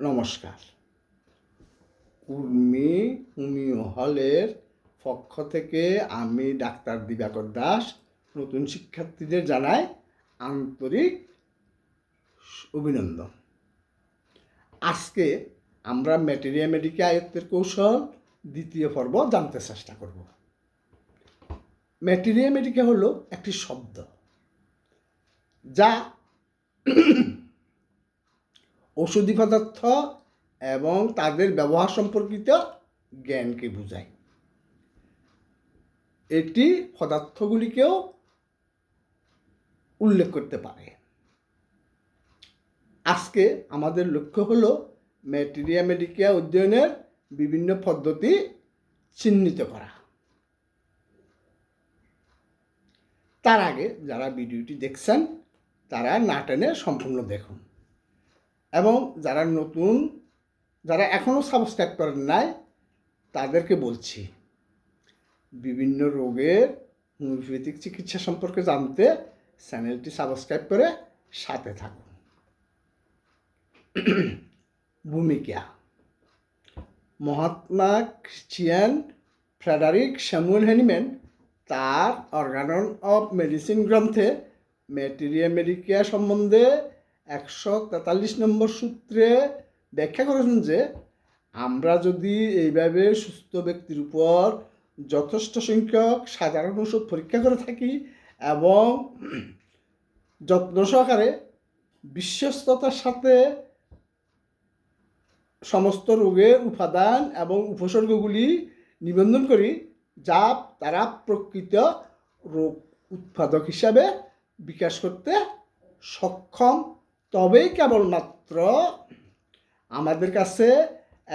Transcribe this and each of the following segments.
নমস্কার। উর্মি হোমিও হলের পক্ষ থেকে আমি ডাক্তার দিবাকর দাস, নতুন শিক্ষার্থীদের জানাই আন্তরিক অভিনন্দন। আজকে আমরা ম্যাটেরিয়া মেডিকে আয়ত্তের কৌশল দ্বিতীয় পর্ব জানতে চেষ্টা করব। ম্যাটেরিয়া মেডিকা হলো একটি শব্দ যা ঔষধি পদার্থ এবং তাদের ব্যবহার সম্পর্কিত জ্ঞানকে বোঝায়। এটি পদার্থগুলিকেও উল্লেখ করতে পারে। আজকে আমাদের লক্ষ্য হল ম্যাটেরিয়া মেডিকা অধ্যয়নের বিভিন্ন পদ্ধতি চিহ্নিত করা। তার আগে যারা ভিডিওটি দেখছেন, তারা না টেনে সম্পূর্ণ দেখুন। এবং যারা নতুন, যারা এখনও সাবস্ক্রাইব করেন নাই, তাদেরকে বলছি, বিভিন্ন রোগের হোমিওপ্যাথিক চিকিৎসা সম্পর্কে জানতে চ্যানেলটি সাবস্ক্রাইব করে সাথে থাকুন। ভূমিকা, Mahatma Christian Frederick Samuel Hahnemann তার অর্গানন অফ মেডিসিন গ্রন্থে ম্যাটেরিয়া মেডিকিয়া সম্বন্ধে একশো তেতাল্লিশ নম্বর সূত্রে ব্যাখ্যা করেছেন যে আমরা যদি এইভাবে সুস্থ ব্যক্তির উপর যথেষ্ট সংখ্যক সাধারণ ওষুধ পরীক্ষা করে থাকি এবং যত্ন সহকারে বিশ্বস্ততার সাথে সমস্ত রোগের উপাদান এবং উপসর্গগুলি নিবন্ধন করি, যা তারা প্রকৃত রোগ উৎপাদক হিসাবে বিকাশ করতে সক্ষম তবেই কেবলমাত্র আমাদের কাছে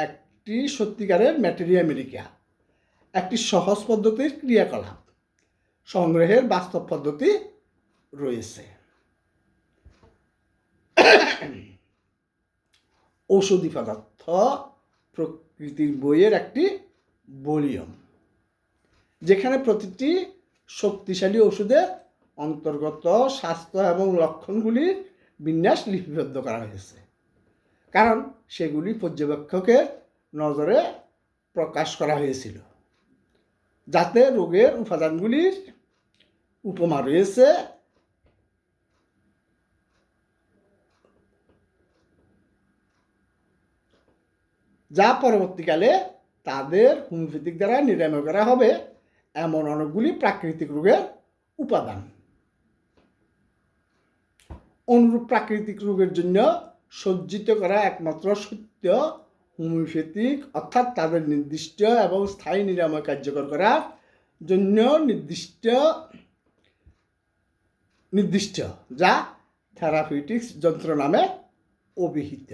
একটি সত্যিকারের ম্যাটেরিয়া মেডিকা একটি সহজ পদ্ধতির ক্রিয়াকলাপ, সংগ্রহের বাস্তব পদ্ধতি রয়েছে। ঔষধি পদার্থ প্রকৃতির বইয়ের একটি ভলিউম, যেখানে প্রতিটি শক্তিশালী ওষুধের অন্তর্গত স্বাস্থ্য এবং লক্ষণগুলির বিন্যাস লিপিবদ্ধ করা হয়েছে। কারণ সেগুলি পর্যবেক্ষকের নজরে প্রকাশ করা হয়েছিল। যাতে রোগের উপাদানগুলির উপমা রয়েছে। যা পরবর্তীকালে তাদের হোমিওপ্যাথিক দ্বারা নিরাময় করা হবে। এমন অনেকগুলি প্রাকৃতিক রোগের উপাদান। অনুরূপ প্রাকৃতিক রোগের জন্য সজ্জিত করা একমাত্র সত্য হোমিওপ্যাথিক, অর্থাৎ তাদের নির্দিষ্ট এবং স্থায়ী নিরাময় কার্যকর করার জন্য নির্দিষ্ট নির্দিষ্ট, যা থেরাপিউটিক্স যন্ত্র নামে অভিহিত।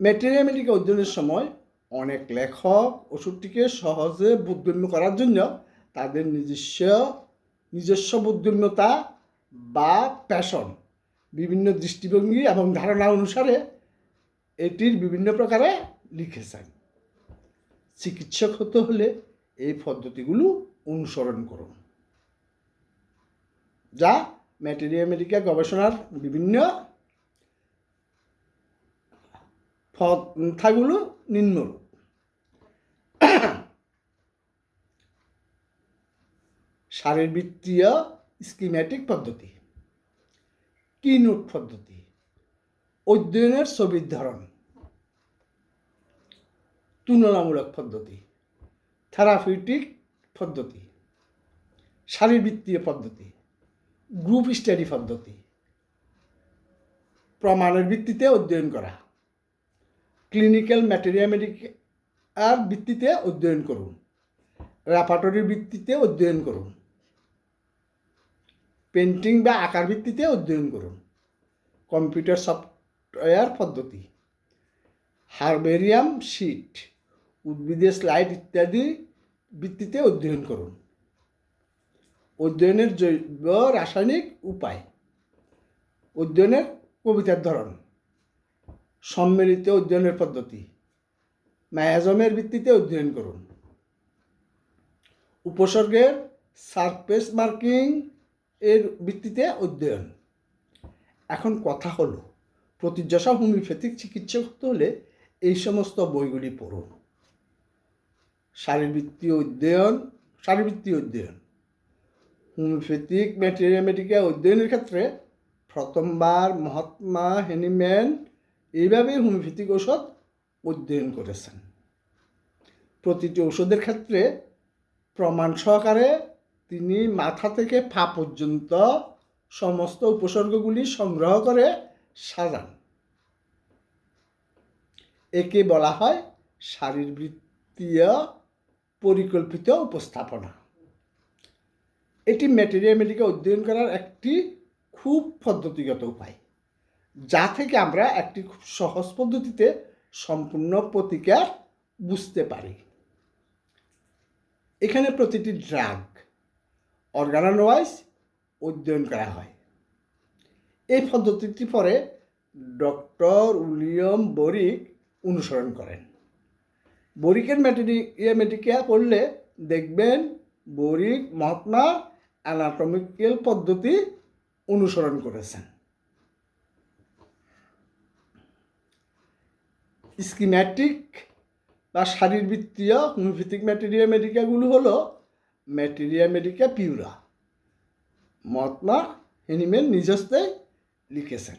ম্যাটেরিয়ামেটিক অধ্যয়নের সময় অনেক লেখক ওষুধটিকে সহজে বোধগম্য করার জন্য তাদের নিজস্ব নিজস্ব বোধগম্যতা বা প্যাশন বিভিন্ন দৃষ্টিভঙ্গি এবং ধারণা অনুসারে এটির বিভিন্ন প্রকারে লিখেছেন। চিকিৎসক হতে হলে এই পদ্ধতিগুলো অনুসরণ করুন। যা ম্যাটেরিয়া মেডিকা গবেষণার বিভিন্ন পন্থাগুলো নিম্নরূপ। শারীরবৃত্তীয় স্কিম্যাটিক পদ্ধতি কি নোট পদ্ধতি, অধ্যয়নের ছবির ধরন, তুলনামূলক পদ্ধতি থেরাপিউটিক পদ্ধতি, শারীরবৃত্তীয় পদ্ধতি গ্রুপ স্টাডি পদ্ধতি, প্রমাণের ভিত্তিতে অধ্যয়ন করা ক্লিনিক্যাল ম্যাটেরিয়ামেটিক আর ভিত্তিতে অধ্যয়ন করুন র্যাপাটরির ভিত্তিতে অধ্যয়ন করুন। পেন্টিং বা আকার ভিত্তিতে অধ্যয়ন করুন। কম্পিউটার সফটওয়্যার পদ্ধতি, হারবেরিয়াম শিট, উদ্ভিদের স্লাইড ইত্যাদি ভিত্তিতে অধ্যয়ন করুন। অধ্যয়নের জৈব রাসায়নিক উপায়, অধ্যয়নের কবিতার ধরন, সম্মিলিত অধ্যয়নের পদ্ধতি, ম্যাজমের ভিত্তিতে অধ্যয়ন করুন। উপসর্গের সারফেস মার্কিং এর ভিত্তিতে অধ্যয়ন। এখন কথা হলো প্রতিযশা হোমিওপ্যাথিক চিকিৎসক হতে হলে এই সমস্ত বইগুলি পড়ুন। শারীরবৃত্তীয় অধ্যয়ন শারীরবৃত্তীয় অধ্যয়ন। হোমিওপ্যাথিক ম্যাটেরিয়ামেটিকা অধ্যয়নের ক্ষেত্রে প্রথমবার মহাত্মা হেনিম্যান এইভাবেই হোমিওপ্যাথিক ঔষধ অধ্যয়ন করেছেন। প্রতিটি ওষুধের ক্ষেত্রে প্রমাণ সহকারে তিনি মাথা থেকে পা পর্যন্ত সমস্ত উপসর্গগুলি সংগ্রহ করে সাজান। একে বলা হয় শারীরবৃত্তীয় পরিকল্পিত উপস্থাপনা। এটি ম্যাটেরিয়ামেটিকে অধ্যয়ন করার একটি খুব পদ্ধতিগত উপায়, যা থেকে আমরা একটি খুব সহজ পদ্ধতিতে সম্পূর্ণ প্রতিকার বুঝতে পারি। এখানে প্রতিটি ড্রাগ অর্গানান ওয়াইজ অধ্যয়ন করা হয়। এই পদ্ধতিটি পরে ডক্টর উইলিয়াম বরিক অনুসরণ করেন। বরিকের ম্যাটেরিয়ামেটিকা পড়লে দেখবেন বরিক মহাত্মা অ্যানাটমিক্যাল পদ্ধতি অনুসরণ করেছেন। স্কিম্যাটিক বা শারীরবৃত্তীয় হোমিওপ্যাথিক ম্যাটেরিয়া মেডিকাগুলো হলো ম্যাটেরিয়া মেডিকা পিউরা মহাত্মা হেনিমেন নিজস্তে লিখেছেন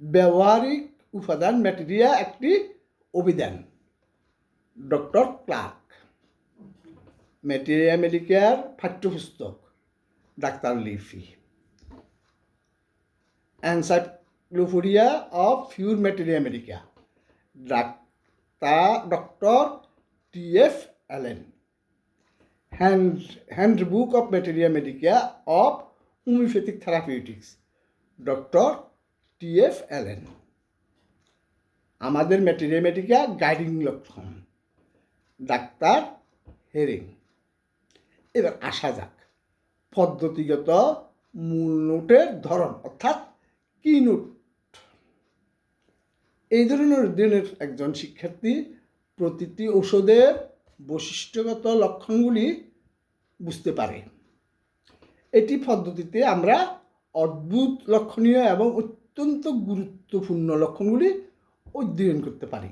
ব্যবহারিক উপাদান ম্যাটেরিয়া একটি অভিধান ডক্টর ক্লার্ক ম্যাটেরিয়া মেডিকার পাঠ্যপুস্তক doctor Lippe encyclopedia of pure materia medica doctor doctor T F Allen hand handbook of materia medica of homeopathic therapeutics doctor T F Allen আমাদের ম্যাটেরিয়া মেডিকা গাইডিং লক্ষণ, doctor Hering. এবার আসা যাক, পদ্ধতিগত মূল নোটের ধরন, অর্থাৎ কি নোট? এই ধরনের অধ্যয়নের একজন শিক্ষার্থী প্রতিটি ঔষধের বৈশিষ্ট্যগত লক্ষণগুলি বুঝতে পারে। এটি পদ্ধতিতে আমরা অদ্ভুত লক্ষণীয় এবং অত্যন্ত গুরুত্বপূর্ণ লক্ষণগুলি অধ্যয়ন করতে পারি।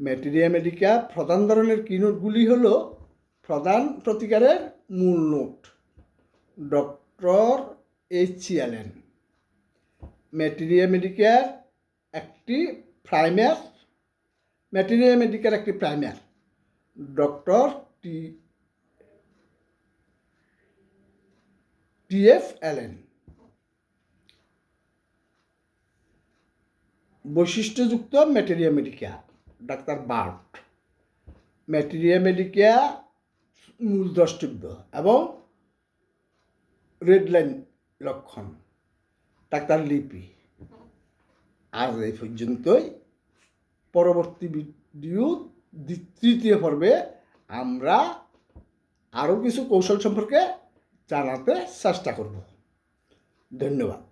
ম্যাটেরিয়া মেডিকা প্রধান ধরনের কিনোটগুলি হল প্রধান প্রতিকারের মূল note, doctor H C Allen materia Medicare একটি প্রাইমার ম্যাটেরিয়া মেডিকার একটি primer doctor T TF Allen বৈশিষ্ট্যযুক্ত materia medica doctor Burt. Materia medica মূল দ্রষ্টব্য এবং রেড লাইন লক্ষণ, ডাক্তার লিপি। আজ এই পর্যন্তই। পরবর্তী ভিডিও তৃতীয় পর্বে আমরা আরও কিছু কৌশল সম্পর্কে জানাতে চেষ্টা করব। ধন্যবাদ।